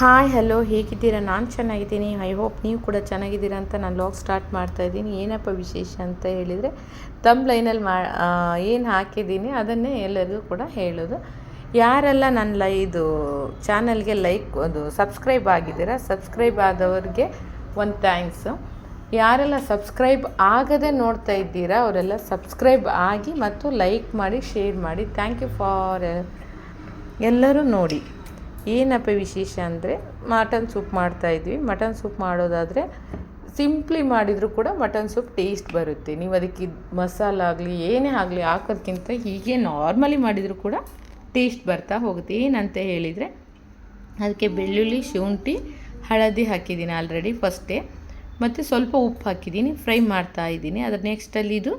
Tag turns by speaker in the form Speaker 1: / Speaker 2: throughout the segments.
Speaker 1: Hi hello ಹೇಗಿದ್ದೀರಾ? ನಾನು ಚೆನ್ನಾಗಿದ್ದೀನಿ. ಐ ಹೋಪ್ ನೀವು ಕೂಡ ಚೆನ್ನಾಗಿದ್ದೀರಾ ಅಂತ ನಾನು ಲಾಗ್ ಸ್ಟಾರ್ಟ್ ಮಾಡ್ತಾ ಇದ್ದೀನಿ. ಏನಪ್ಪ ವಿಶೇಷ ಅಂತ ಹೇಳಿದರೆ ತಮ್ಮ ಲೈನಲ್ಲಿ ಮಾ ಏನು ಹಾಕಿದ್ದೀನಿ ಅದನ್ನೇ ಎಲ್ಲರಿಗೂ ಕೂಡ ಹೇಳೋದು. ಯಾರೆಲ್ಲ ನನ್ನ ಲೈ ಇದು ಚಾನಲ್ಗೆ ಲೈಕ್ ಅದು ಸಬ್ಸ್ಕ್ರೈಬ್ ಆಗಿದ್ದೀರಾ ಸಬ್ಸ್ಕ್ರೈಬ್ ಆದವ್ರಿಗೆ ಒಂದು ಥ್ಯಾಂಕ್ಸು ಯಾರೆಲ್ಲ ಸಬ್ಸ್ಕ್ರೈಬ್ ಆಗದೆ ನೋಡ್ತಾ ಇದ್ದೀರಾ, ಅವರೆಲ್ಲ ಸಬ್ಸ್ಕ್ರೈಬ್ ಆಗಿ ಮತ್ತು ಲೈಕ್ ಮಾಡಿ ಶೇರ್ ಮಾಡಿ. ಥ್ಯಾಂಕ್ ಯು ಫಾರ್ ಎಲ್ಲರೂ ನೋಡಿ. ಏನಪ್ಪ ವಿಶೇಷ ಅಂದರೆ ಮಟನ್ ಸೂಪ್ ಮಾಡ್ತಾಯಿದ್ವಿ ಮಟನ್ ಸೂಪ್ ಮಾಡೋದಾದರೆ ಸಿಂಪ್ಲಿ ಮಾಡಿದರೂ ಕೂಡ ಮಟನ್ ಸೂಪ್ ಟೇಸ್ಟ್ ಬರುತ್ತೆ. ನೀವು ಅದಕ್ಕೆ ಮಸಾಲ ಆಗಲಿ, ಏನೇ ಆಗಲಿ ಹಾಕೋದಕ್ಕಿಂತ ಹೀಗೆ ನಾರ್ಮಲಿ ಮಾಡಿದರೂ ಕೂಡ ಟೇಸ್ಟ್ ಬರ್ತಾ ಹೋಗುತ್ತೆ. ಏನಂತ ಹೇಳಿದರೆ ಅದಕ್ಕೆ ಬೆಳ್ಳುಳ್ಳಿ, ಶುಂಠಿ, ಹಳದಿ ಹಾಕಿದ್ದೀನಿ ಆಲ್ರೆಡಿ ಫಸ್ಟೇ. ಮತ್ತು ಸ್ವಲ್ಪ ಉಪ್ಪು ಹಾಕಿದ್ದೀನಿ, ಫ್ರೈ ಮಾಡ್ತಾ ಇದ್ದೀನಿ. ಅದ್ರ ನೆಕ್ಸ್ಟಲ್ಲಿ ಇದು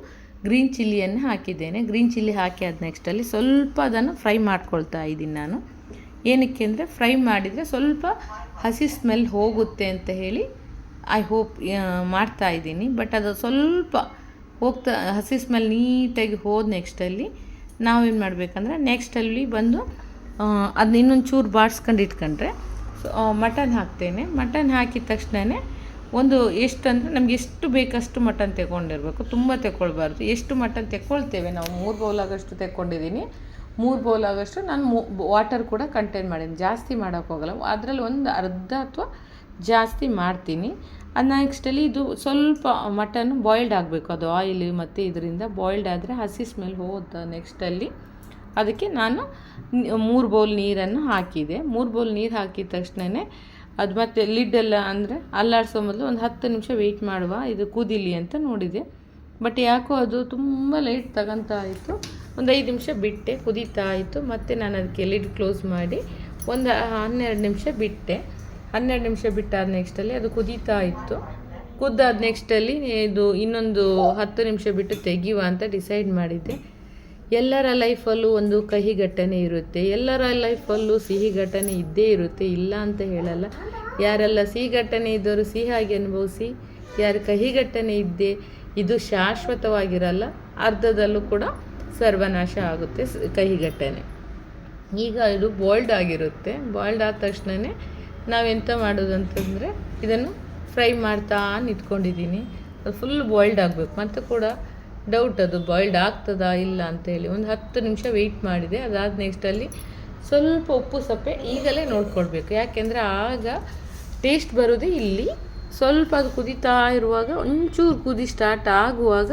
Speaker 1: ಗ್ರೀನ್ ಚಿಲ್ಲಿಯನ್ನು ಹಾಕಿದ್ದೇನೆ. ಗ್ರೀನ್ ಚಿಲ್ಲಿ ಹಾಕಿ ಆದ ನೆಕ್ಸ್ಟಲ್ಲಿ ಸ್ವಲ್ಪ ಅದನ್ನು ಫ್ರೈ ಮಾಡ್ಕೊಳ್ತಾ ಇದ್ದೀನಿ ನಾನು. ಏನಕ್ಕೆ ಅಂದರೆ ಫ್ರೈ ಮಾಡಿದರೆ ಸ್ವಲ್ಪ ಹಸಿ ಸ್ಮೆಲ್ ಹೋಗುತ್ತೆ ಅಂತ ಹೇಳಿ ಐ ಹೋಪ್ ಮಾಡ್ತಾ ಇದ್ದೀನಿ. ಬಟ್ ಅದು ಸ್ವಲ್ಪ ಹೋಗ್ತಾ, ಹಸಿ ಸ್ಮೆಲ್ ನೀಟಾಗಿ ಹೋದ ನೆಕ್ಸ್ಟಲ್ಲಿ ನಾವೇನು ಮಾಡಬೇಕಂದ್ರೆ ನೆಕ್ಸ್ಟಲ್ಲಿ ಬಂದು ಅದನ್ನ ಇನ್ನೊಂದು ಚೂರು ಬಾಡಿಸ್ಕೊಂಡು ಇಟ್ಕೊಂಡ್ರೆ ಮಟನ್ ಹಾಕ್ತೇನೆ. ಮಟನ್ ಹಾಕಿದ ತಕ್ಷಣವೇ ಒಂದು ಎಷ್ಟು ಅಂದರೆ ನಮ್ಗೆ ಎಷ್ಟು ಬೇಕಷ್ಟು ಮಟನ್ ತಗೊಂಡಿರಬೇಕು. ತುಂಬ ತೆಕ್ಕೊಳ್ಬಾರ್ದು. ಎಷ್ಟು ಮಟನ್ ತೆಕ್ಕೊಳ್ತೇವೆ ನಾವು? ಮೂರು ಬೌಲಾಗಷ್ಟು ತೆಕ್ಕೊಂಡಿದ್ದೀನಿ. ಮೂರು ಬೌಲ್ ಆಗೋಷ್ಟು ನಾನು ಮೂ ವಾಟರ್ ಕೂಡ ಕಂಟೈನ್ ಮಾಡೀನಿ. ಜಾಸ್ತಿ ಮಾಡೋಕ್ಕೋಗಲ್ಲ ಅದರಲ್ಲಿ ಒಂದು ಅರ್ಧ ಅಥವಾ ಜಾಸ್ತಿ ಮಾಡ್ತೀನಿ. ಅದು ನೆಕ್ಸ್ಟಲ್ಲಿ ಇದು ಸ್ವಲ್ಪ ಮಟನ್ ಬಾಯ್ಲ್ಡ್ ಆಗಬೇಕು. ಅದು ಆಯಿಲ್ ಮತ್ತು ಇದರಿಂದ ಬಾಯ್ಲ್ಡ್ ಆದರೆ ಹಸಿ ಸ್ಮೆಲ್ ಹೋದ ನೆಕ್ಸ್ಟಲ್ಲಿ ಅದಕ್ಕೆ ನಾನು ಮೂರು ಬೌಲ್ ನೀರನ್ನು ಹಾಕಿದೆ. ಮೂರು ಬೌಲ್ ನೀರು ಹಾಕಿದ ತಕ್ಷಣವೇ ಅದು ಮತ್ತು ಲಿಡ್ಡೆಲ್ಲ ಅಂದರೆ ಅಲ್ಲಾಡಿಸೋ ಮೊದಲು ಒಂದು ಹತ್ತು ನಿಮಿಷ ವೆಯ್ಟ್ ಮಾಡುವ. ಇದು ಕುದಿಲಿ ಅಂತ ನೋಡಿದೆ. ಬಟ್ ಯಾಕೋ ಅದು ತುಂಬ ಲೈಟ್ ತಗೊತಾ ಇತ್ತು. ಒಂದು ಐದು ನಿಮಿಷ ಬಿಟ್ಟೆ, ಕುದೀತಾ ಇತ್ತು. ಮತ್ತು ನಾನು ಅದಕ್ಕೆ ಲಿಡ್ ಕ್ಲೋಸ್ ಮಾಡಿ ಒಂದು ಹನ್ನೆರಡು ನಿಮಿಷ ಬಿಟ್ಟೆ. ಹನ್ನೆರಡು ನಿಮಿಷ ಬಿಟ್ಟಾದ ನೆಕ್ಸ್ಟಲ್ಲಿ ಅದು ಕುದೀತಾ ಇತ್ತು. ಕುದ್ದಾದ ನೆಕ್ಸ್ಟಲ್ಲಿ ಇದು ಇನ್ನೊಂದು ಹತ್ತು ನಿಮಿಷ ಬಿಟ್ಟು ತೆಗಿಯುವ ಅಂತ ಡಿಸೈಡ್ ಮಾಡಿದ್ದೆ. ಎಲ್ಲರ ಲೈಫಲ್ಲೂ ಒಂದು ಕಹಿ ಘಟನೆ ಇರುತ್ತೆ. ಎಲ್ಲರ ಲೈಫಲ್ಲೂ ಸಿಹಿ ಘಟನೆ ಇದ್ದೇ ಇರುತ್ತೆ. ಇಲ್ಲ ಅಂತ ಹೇಳಲ್ಲ. ಯಾರೆಲ್ಲ ಸಿಹಿ ಘಟನೆ ಇದ್ದವರು ಸಿಹಿಯಾಗಿ ಅನುಭವಿಸಿ, ಯಾರು ಕಹಿ ಘಟನೆ ಇದ್ದೇ, ಇದು ಶಾಶ್ವತವಾಗಿರಲ್ಲ. ಅರ್ಧದಲ್ಲೂ ಕೂಡ ಸರ್ವನಾಶ ಆಗುತ್ತೆ ಕಹಿಗಟ್ಟನೆ ಈಗ ಇದು ಬಾಯ್ಲ್ಡ್ ಆಗಿರುತ್ತೆ. ಬಾಯ್ಲ್ಡ್ ಆದ ತಕ್ಷಣವೇ ನಾವೆಂತ ಮಾಡೋದು ಅಂತಂದರೆ ಇದನ್ನು ಫ್ರೈ ಮಾಡ್ತಾ ನಿಂತ್ಕೊಂಡಿದ್ದೀನಿ. ಅದು ಫುಲ್ ಬಾಯ್ಲ್ಡ್ ಆಗಬೇಕು. ಮತ್ತು ಕೂಡ ಡೌಟ್ ಅದು ಬಾಯ್ಲ್ಡ್ ಆಗ್ತದಾ ಇಲ್ಲ ಅಂತೇಳಿ ಒಂದು ಹತ್ತು ನಿಮಿಷ ವೆಯ್ಟ್ ಮಾಡಿದೆ. ಅದಾದ ನೆಕ್ಸ್ಟಲ್ಲಿ ಸ್ವಲ್ಪ ಉಪ್ಪು ಸಪ್ಪೆ ಈಗಲೇ ನೋಡ್ಕೊಳ್ಬೇಕು. ಯಾಕೆಂದರೆ ಆಗ ಟೇಸ್ಟ್ ಬರೋದೇ ಇಲ್ಲಿ. ಸ್ವಲ್ಪ ಅದು ಕುದೀತಾ ಇರುವಾಗ ಒಂಚೂರು ಕುದಿ ಸ್ಟಾರ್ಟ್ ಆಗುವಾಗ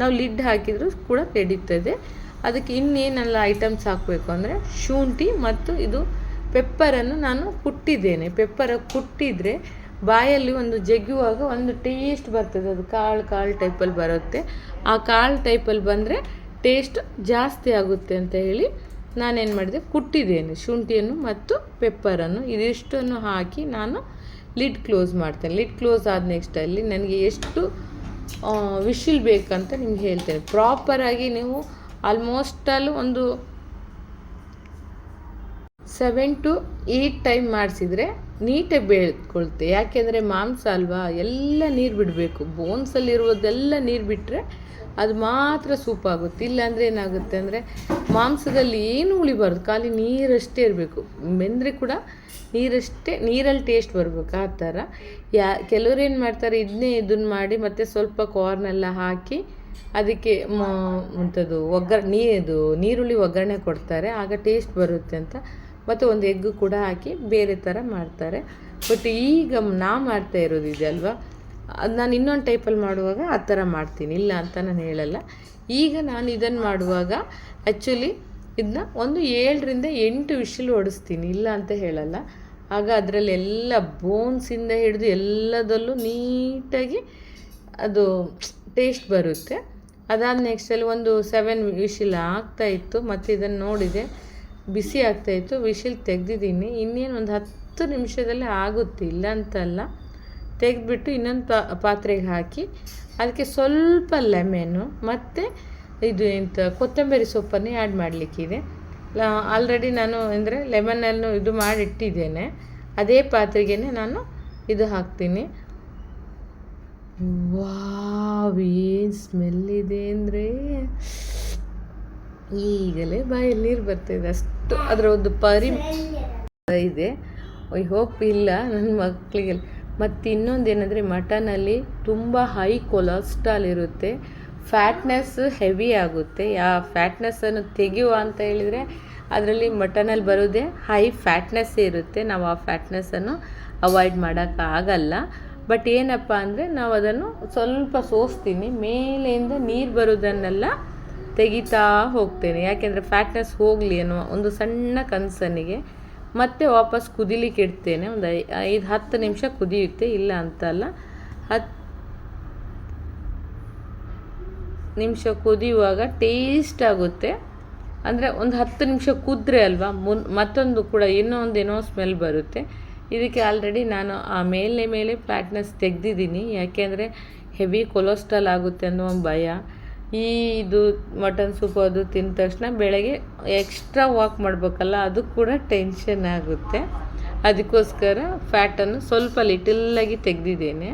Speaker 1: ನಾವು ಲಿಡ್ ಹಾಕಿದರೂ ಕೂಡ ನಡೀತದೆ ಅದಕ್ಕೆ ಇನ್ನೇನೆಲ್ಲ ಐಟಮ್ಸ್ ಹಾಕಬೇಕು ಅಂದರೆ ಶುಂಠಿ ಮತ್ತು ಇದು ಪೆಪ್ಪರನ್ನು ನಾನು ಕುಟ್ಟಿದ್ದೇನೆ. ಪೆಪ್ಪರ ಕುಟ್ಟಿದರೆ ಬಾಯಲ್ಲಿ ಒಂದು ಜಗ್ಗುವಾಗ ಒಂದು ಟೇಸ್ಟ್ ಬರ್ತದೆ. ಅದು ಕಾಳು ಕಾಳು ಟೈಪಲ್ಲಿ ಬರುತ್ತೆ. ಆ ಕಾಳು ಟೈಪಲ್ಲಿ ಬಂದರೆ ಟೇಸ್ಟ್ ಜಾಸ್ತಿ ಆಗುತ್ತೆ ಅಂತ ಹೇಳಿ ನಾನೇನು ಮಾಡಿದೆ? ಕುಟ್ಟಿದ್ದೇನೆ ಶುಂಠಿಯನ್ನು ಮತ್ತು ಪೆಪ್ಪರನ್ನು. ಇದಿಷ್ಟನ್ನು ಹಾಕಿ ನಾನು ಲಿಡ್ ಕ್ಲೋಸ್ ಮಾಡ್ತೇನೆ. ಲಿಡ್ ಕ್ಲೋಸ್ ಆದ ನೆಕ್ಸ್ಟಲ್ಲಿ ನನಗೆ ಎಷ್ಟು ವಿಶಿಲ್ ಬೇಕಂತ ನಿಮ್ಗೆ ಹೇಳ್ತೇನೆ. ಪ್ರಾಪರಾಗಿ ನೀವು ಆಲ್ಮೋಸ್ಟ್ ಅಲ್ಲಿ ಒಂದು ಸೆವೆನ್ ಟು ಏಯ್ಟ್ ಟೈಮ್ ಮಾಡಿಸಿದರೆ ನೀಟಾಗಿ ಬೇಳ್ಕೊಳ್ತೆ. ಯಾಕೆಂದರೆ ಮಾಂಸ ಅಲ್ವಾ, ಎಲ್ಲ ನೀರು ಬಿಡಬೇಕು. ಬೋನ್ಸಲ್ಲಿರುವುದೆಲ್ಲ ನೀರು ಬಿಟ್ಟರೆ ಅದು ಮಾತ್ರ ಸೂಪ್ ಆಗುತ್ತೆ. ಇಲ್ಲಾಂದರೆ ಏನಾಗುತ್ತೆ ಅಂದರೆ ಮಾಂಸದಲ್ಲಿ ಏನು ಉಳಿಬಾರ್ದು? ಖಾಲಿ ನೀರಷ್ಟೇ ಇರಬೇಕು. ಬೆಂದರೆ ಕೂಡ ನೀರಷ್ಟೇ, ನೀರಲ್ಲಿ ಟೇಸ್ಟ್ ಬರಬೇಕು, ಆ ಥರ. ಯಾ, ಕೆಲವ್ರು ಏನು ಮಾಡ್ತಾರೆ, ಇದನ್ನೇ ಇದನ್ನು ಮಾಡಿ ಮತ್ತು ಸ್ವಲ್ಪ ಕಾರ್ನೆಲ್ಲ ಹಾಕಿ ಅದಕ್ಕೆ ಅಂಥದ್ದು ಒಗ್ಗರ್ ನೀ, ಇದು, ನೀರುಳ್ಳಿ ಒಗ್ಗರಣೆ ಕೊಡ್ತಾರೆ. ಆಗ ಟೇಸ್ಟ್ ಬರುತ್ತೆ ಅಂತ. ಮತ್ತು ಒಂದು ಎಗ್ಗು ಕೂಡ ಹಾಕಿ ಬೇರೆ ಥರ ಮಾಡ್ತಾರೆ. ಬಟ್ ಈಗ ನಾ ಮಾಡ್ತಾ ಇರೋದು ಇದೆ ಅಲ್ವಾ? ಅದು ನಾನು ಇನ್ನೊಂದು ಟೈಪಲ್ಲಿ ಮಾಡುವಾಗ ಆ ಥರ ಮಾಡ್ತೀನಿ. ಇಲ್ಲ ಅಂತ ನಾನು ಹೇಳಲ್ಲ. ಈಗ ನಾನು ಇದನ್ನು ಮಾಡುವಾಗ ಆ್ಯಕ್ಚುಲಿ ಇದನ್ನ ಒಂದು ಏಳರಿಂದ ಎಂಟು ವಿಷಲ್ ಓಡಿಸ್ತೀನಿ, ಇಲ್ಲ ಅಂತ ಹೇಳಲ್ಲ. ಆಗ ಅದರಲ್ಲಿ ಎಲ್ಲ ಬೋನ್ಸಿಂದ ಹಿಡಿದು ಎಲ್ಲದಲ್ಲೂ ನೀಟಾಗಿ ಅದು ಟೇಸ್ಟ್ ಬರುತ್ತೆ. ಅದಾದ ನೆಕ್ಸ್ಟಲ್ಲಿ ಒಂದು ಸೆವೆನ್ ವಿಶಿಲ್ ಆಗ್ತಾಯಿತ್ತು ಮತ್ತು ಇದನ್ನು ನೋಡಿದೆ, ಬಿಸಿ ಆಗ್ತಾಯಿತ್ತು ವಿಷಿಲ್ ತೆಗೆದಿದ್ದೀನಿ. ಇನ್ನೇನು ಒಂದು ಹತ್ತು ನಿಮಿಷದಲ್ಲಿ ಆಗುತ್ತೆ, ಇಲ್ಲ ಅಂತಲ್ಲ. ತೆಗೆದ್ಬಿಟ್ಟು ಇನ್ನೊಂದು ಪಾ, ಪಾತ್ರೆಗೆ ಹಾಕಿ, ಅದಕ್ಕೆ ಸ್ವಲ್ಪ ಲೆಮೆನು ಮತ್ತು ಇದು ಎಂತ ಕೊತ್ತಂಬರಿ ಸೊಪ್ಪನ್ನು ಆ್ಯಡ್ ಮಾಡಲಿಕ್ಕಿದೆ. ಆಲ್ರೆಡಿ ನಾನು ಅಂದರೆ ಲೆಮನನ್ನು ಇದು ಮಾಡಿಟ್ಟಿದ್ದೇನೆ. ಅದೇ ಪಾತ್ರೆಗೆ ನಾನು ಇದು ಹಾಕ್ತೀನಿ. ವಾವ್, ಏನು ಸ್ಮೆಲ್ ಇದೆ ಅಂದರೆ. ಈಗಲೇ ಬಾಯಲ್ಲಿ ನೀರು ಬರ್ತಾಯಿದೆ ಅಷ್ಟು ಅದರ ಒಂದು ಪರಿ ಇದೆ. ಐ ಹೋಪ್ ಇಲ್ಲ ನನ್ನ ಮಕ್ಕಳಿಗೆ ಮತ್ತು ಇನ್ನೊಂದು ಏನಂದರೆ ಮಟನಲ್ಲಿ ತುಂಬ ಹೈ ಕೊಲೆಸ್ಟ್ರಾಲ್ ಇರುತ್ತೆ. ಫ್ಯಾಟ್ನೆಸ್ ಹೆವಿ ಆಗುತ್ತೆ. ಯಾ ಫ್ಯಾಟ್ನೆಸ್ಸನ್ನು ತೆಗೆಯುವ ಅಂತ ಹೇಳಿದರೆ ಅದರಲ್ಲಿ ಮಟನಲ್ಲಿ ಬರೋದೇ ಹೈ ಫ್ಯಾಟ್ನೆಸ್ ಇರುತ್ತೆ. ನಾವು ಆ ಫ್ಯಾಟ್ನೆಸ್ಸನ್ನು ಅವಾಯ್ಡ್ ಮಾಡೋಕ್ಕಾಗಲ್ಲ ಬಟ್ ಏನಪ್ಪ ಅಂದರೆ ನಾವು ಅದನ್ನು ಸ್ವಲ್ಪ ಸೋಸ್ತೀನಿ. ಮೇಲೆಯಿಂದ ನೀರು ಬರೋದನ್ನೆಲ್ಲ ತೆಗಿತಾ ಹೋಗ್ತೇನೆ. ಯಾಕೆಂದರೆ ಫ್ಯಾಟ್ನೆಸ್ ಹೋಗಲಿ ಅನ್ನೋ ಒಂದು ಸಣ್ಣ ಕನಸನಿಗೆ. ಮತ್ತೆ ವಾಪಸ್ ಕುದಿಲಿಕ್ಕೆ ಇಡ್ತೇನೆ. ಒಂದು ಐದು, ಹತ್ತು ನಿಮಿಷ ಕುದಿಯುತ್ತೆ, ಇಲ್ಲ ಅಂತಲ್ಲ ಹತ್ತು ನಿಮಿಷ ಕುದಿಯುವಾಗ ಟೇಸ್ಟ್ ಆಗುತ್ತೆ. ಅಂದರೆ ಒಂದು ಹತ್ತು ನಿಮಿಷ ಕುದ್ರೆ ಅಲ್ವಾ, ಮುನ್, ಮತ್ತೊಂದು ಕೂಡ ಇನ್ನೂ ಒಂದು ಏನೋ ಸ್ಮೆಲ್ ಬರುತ್ತೆ. ಇದಕ್ಕೆ ಆಲ್ರೆಡಿ ನಾನು ಆ ಮೇಲೆ ಮೇಲೆ ಫ್ಯಾಟ್ನೆಸ್ ತೆಗೆದಿದ್ದೀನಿ. ಯಾಕೆಂದರೆ ಹೆವಿ ಕೊಲೆಸ್ಟ್ರಾಲ್ ಆಗುತ್ತೆ ಅನ್ನೋ ಒಂದು ಭಯ. ಈ ಇದು ಮಟನ್ ಸೂಪ್ ಅದು ತಿಂದ ತಕ್ಷಣ ಬೆಳಗ್ಗೆ ಎಕ್ಸ್ಟ್ರಾ ವಾಕ್ ಮಾಡಬೇಕಲ್ಲ, ಅದು ಕೂಡ ಟೆನ್ಷನ್ ಆಗುತ್ತೆ. ಅದಕ್ಕೋಸ್ಕರ ಫ್ಯಾಟನ್ನು ಸ್ವಲ್ಪ ಲಿಟಲ್ಲಾಗಿ ತೆಗೆದಿದ್ದೇನೆ.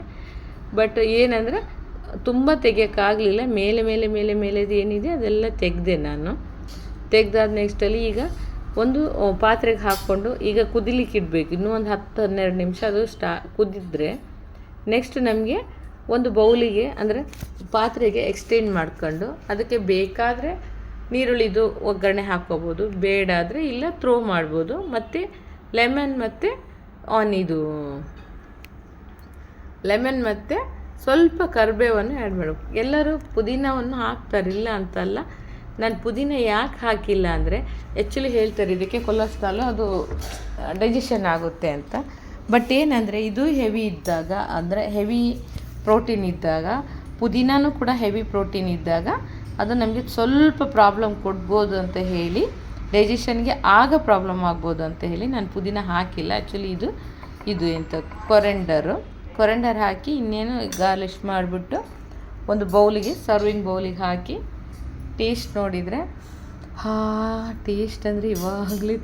Speaker 1: ಬಟ್ ಏನಂದರೆ, ತುಂಬ ತೆಗಿಯೋಕ್ಕಾಗಲಿಲ್ಲ ಮೇಲೆ ಮೇಲೆ ಮೇಲೆ ಮೇಲೆದು ಏನಿದೆ, ಅದೆಲ್ಲ ತೆಗೆದೆ ನಾನು. ತೆಗ್ದಾದ ನೆಕ್ಸ್ಟಲ್ಲಿ ಈಗ ಒಂದು ಪಾತ್ರೆಗೆ ಹಾಕ್ಕೊಂಡು ಈಗ ಕುದಿಲಿಕ್ಕೆ ಇಡಬೇಕು. ಇನ್ನೂ ಒಂದು ಹತ್ತು, ಹನ್ನೆರಡು ನಿಮಿಷ ಅದು ಸ್ಟಾ, ಕುದಿದ್ರೆ ನೆಕ್ಸ್ಟ್ ನಮಗೆ ಒಂದು ಬೌಲಿಗೆ ಅಂದರೆ ಪಾತ್ರೆಗೆ ಎಕ್ಸ್ಟೆಂಡ್ ಮಾಡ್ಕೊಂಡು ಅದಕ್ಕೆ ಬೇಕಾದರೆ ನೀರುಳ್ಳಿದು ಒಗ್ಗರಣೆ ಹಾಕ್ಕೋಬೋದು, ಬೇಡ ಆದರೆ ಇಲ್ಲ ಥ್ರೋ ಮಾಡ್ಬೋದು, ಮತ್ತು ಲೆಮನ್ ಮತ್ತು ಆನ್ ಇದು ಲೆಮನ್ ಮತ್ತು ಸ್ವಲ್ಪ ಕರಿಬೇವನ್ನು ಆ್ಯಡ್ ಮಾಡಬೇಕು. ಎಲ್ಲರೂ ಪುದೀನವನ್ನು ಹಾಕ್ತಾರಿಲ್ಲ ಅಂತಲ್ಲ ನಾನು ಪುದೀನ ಯಾಕೆ ಹಾಕಿಲ್ಲ ಅಂದರೆ ಆ್ಯಕ್ಚುಲಿ ಹೇಳ್ತಾರೆ ಇದಕ್ಕೆ ಕೊಲೆಸ್ಟ್ರಾಲು ಅದು ಡೈಜೆಷನ್ ಆಗುತ್ತೆ ಅಂತ. ಬಟ್ ಏನಂದರೆ, ಇದು ಹೆವಿ ಇದ್ದಾಗ ಅಂದರೆ ಹೆವಿ ಪ್ರೋಟೀನ್ ಇದ್ದಾಗ ಪುದೀನೂ ಕೂಡ ಹೆವಿ ಪ್ರೋಟೀನ್ ಇದ್ದಾಗ ಅದು ನಮಗೆ ಸ್ವಲ್ಪ ಪ್ರಾಬ್ಲಮ್ ಕೊಡ್ಬೋದು ಅಂತ ಹೇಳಿ, ಡೈಜೆಷನ್ಗೆ ಆಗ ಪ್ರಾಬ್ಲಮ್ ಆಗ್ಬೋದು ಅಂತ ಹೇಳಿ ನಾನು ಪುದೀನ ಹಾಕಿಲ್ಲ. ಆ್ಯಕ್ಚುಲಿ ಇದು ಇದು ಎಂತ ಕೊರೆಂಡರು. ಕೊರೆಂಡರ್ ಹಾಕಿ ಇನ್ನೇನು ಗಾರ್ಲಿಶ್ ಮಾಡಿಬಿಟ್ಟು ಒಂದು ಬೌಲಿಗೆ, ಸರ್ವಿಂಗ್ ಬೌಲಿಗೆ ಹಾಕಿ ಟೇಸ್ಟ್ ನೋಡಿದರೆ, ಹಾ, ಟೇಸ್ಟ್ ಅಂದರೆ ಇವಾಗಲೇ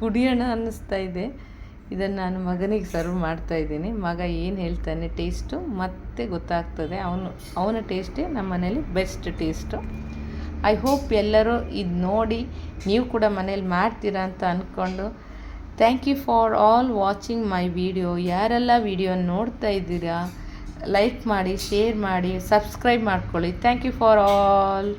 Speaker 1: ಕುಡಿಯೋಣ ಅನ್ನಿಸ್ತಾ ಇದೆ. ಇದನ್ನು ನಾನು ಮಗನಿಗೆ ಸರ್ವ್ ಮಾಡ್ತಾ ಇದ್ದೀನಿ. ಮಗ ಏನು ಹೇಳ್ತಾನೆ ಟೇಸ್ಟು ಮತ್ತೆ ಗೊತ್ತಾಗ್ತದೆ. ಅವನು, ಅವನ ಟೇಸ್ಟೇ ನಮ್ಮ ಮನೇಲಿ ಬೆಸ್ಟ್ ಟೇಸ್ಟು ಐ ಹೋಪ್ ಎಲ್ಲರೂ ಇದು ನೋಡಿ ನೀವು ಕೂಡ ಮನೇಲಿ ಮಾಡ್ತೀರಾ ಅಂತ ಅಂದ್ಕೊಂಡು thank you for all watching my video ಯಾರೆಲ್ಲ ವಿಡಿಯೋ ನೋಡ್ತಾ ಇದ್ದೀರಾ ಲೈಕ್ ಮಾಡಿ ಶೇರ್ ಮಾಡಿ ಸಬ್ಸ್ಕ್ರೈಬ್ ಮಾಡ್ಕೊಳ್ಳಿ. Thank you for all